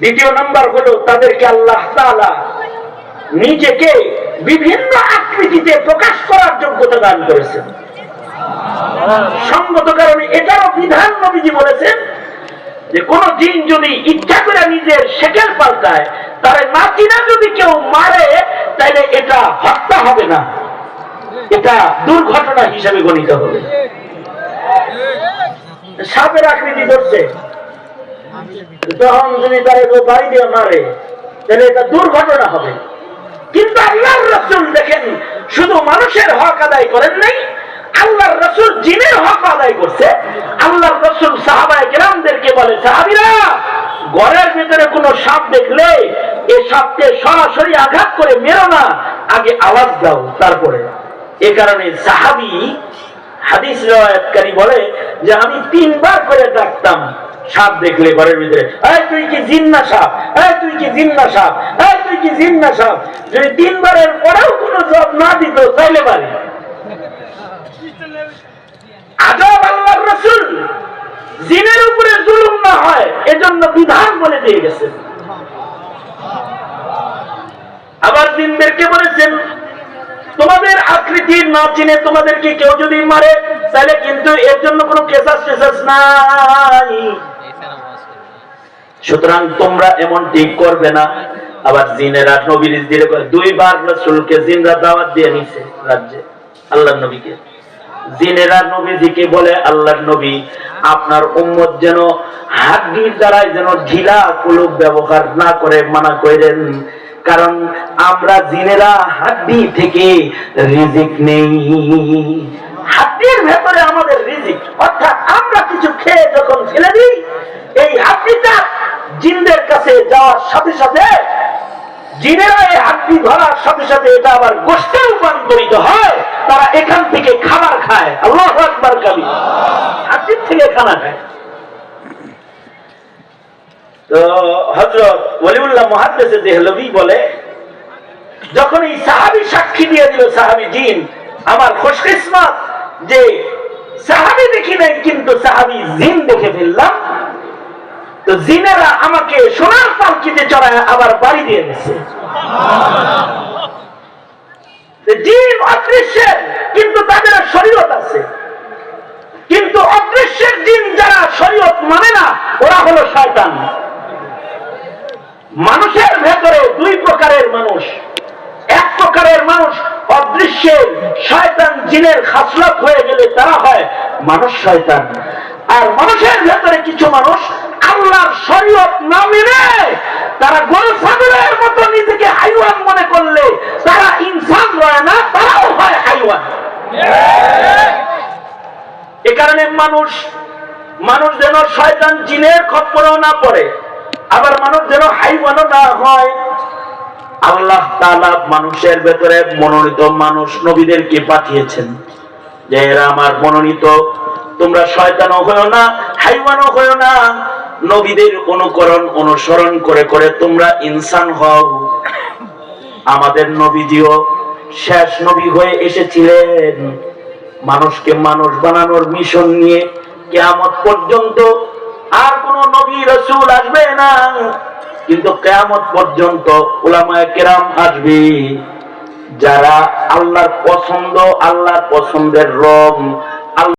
দ্বিতীয় নাম্বার হলো তাদেরকে আল্লাহ নিজেকে বিভিন্ন আকৃতিতে প্রকাশ করার যোগ্যতা দান করেছেন। সঙ্গত কারণে এটারও বিধান নবীজি বলেছেন যে কোন জিন যদি ইচ্ছা করে নিজের সেকেল পাল্টায় তারে নাচিনা যদি কেউ মারে, তাহলে এটা হত্যা হবে না। এটা দুর্ঘটনা হিসেবে গণিত হবে। সাপের আকৃতি ধরছে। তখন যদি বাড়ি দিয়ে মারে, তাহলে এটা দুর্ঘটনা হবে। কিন্তু আল্লাহর রসুল দেখেন, শুধু মানুষের হক আদায় করেন নাই, আল্লাহর রসুল জিনের হক আদায় করছে। আল্লাহর রসুল সাহাবায় গ্রামদেরকে বলে, সাহাবিরা, ঘরের ভিতরে কোনো সাপ দেখলে এই সাপকে সরাসরি আঘাত করে মেরো না। আগে আওয়াজ দাও, তারপরে। এ কারণে সাহাবি হাদিস রেওয়ায়তকারী বলে যে, আমি তিনবার করে ডাকতাম সাপ দেখলে ঘরের ভিতরে তুই কি জিন্না সাপ? তুই কি জিন্না সাপ? তুই কি জিন্না সাপ? যদি তিনবারের পরেও কোনো জব না দিত, তাইলে পারে বলেছেন, তোমাদের না চিনে তোমাদেরকে কেউ যদি মারে তাহলে কিন্তু এর জন্য কোনো কেসাস নাই। সুতরাং তোমরা এমন ঠিক করবে না। আবার জিনেরা নবীর দিলে দুইবার রসুলকে জিনরা দাওয়াত দিয়ে নিছে রাজ্যে আল্লাহ নবীকে। জিনেরা নবীজিকে বলে, আল্লাহর নবী, আপনার উম্মত যেন হাড্ডির দ্বারাই যেন ঢিলা ব্যবহার না করে, মানা করেন কারণ আমরা জিনেরা হাড্ডি থেকে রিজিক নেই। হাড্ডির ভেতরে আমাদের রিজিক, অর্থাৎ আমরা কিছু খেয়ে যখন ফেলে দিই কাছে সাথে সাথে জিনেরা এই হাড্ডি ধরার সাথে সাথে এটা আবার গোষ্ঠে রূপান্তরিত হয়। তারা এখান থেকে খাবার খায়। আল্লাহ একবার কাবি। হাড্ডির থেকে খানা খায়। আমার খুশকিসমত যে সাহাবি দেখি নাই, কিন্তু সাহাবি জিন দেখে ফেললাম। জিনেরা আমাকে সোনার পালকিতে চড়ায় আবার বাড়ি দিয়ে দিচ্ছে কিন্তু তাদের শরীয়ত আছে। কিন্তু অদৃশ্যের জিন যারা শরীয়ত মানে না, ওরা হলো শয়তান। মানুষের ভেতরে দুই প্রকারের মানুষ। এক প্রকারের মানুষ অদৃশ্যের শয়তান, জিনের খাসলত হয়ে গেলে তারা হয় মানুষ শয়তান। আর মানুষের ভেতরে কিছু মানুষ আল্লাহর শরীয়ত না মেনে তারা গরু ছাগলের মতো নিজেকে হাইওয়ান মনে করলে তারা ইনসান রয় না, তারাও হয় হাইওয়ান। এ কারণে মানুষ মানুষ যেন শয়তান জিনের খপ্পরেও না পড়ে, আবার মানুষ যেন হাইওয়ানও না হয়। আল্লাহ তাআলা মানুষের ভেতরে মনোনীত মানুষ নবীদেরকে পাঠিয়েছেন যে এরা আমার মনোনীত, তোমরা শয়তানও হয়েও না, হাইওয়ানও হয়েও না। নবীদের অনুকরণ, অনুসরণ করে করে তোমরা ইনসান হও। আমাদের নবীজিও শেষ নবী হয়ে এসেছিলেন। মানুষকে মানুষ বানানোর মিশন নিয়ে কেয়ামত পর্যন্ত আর কোন নবী রসুল আসবে না। কিন্তু কেয়ামত পর্যন্ত ওলামায় কেরাম আসবে। যারা আল্লাহর পছন্দ, আল্লাহর পছন্দের রং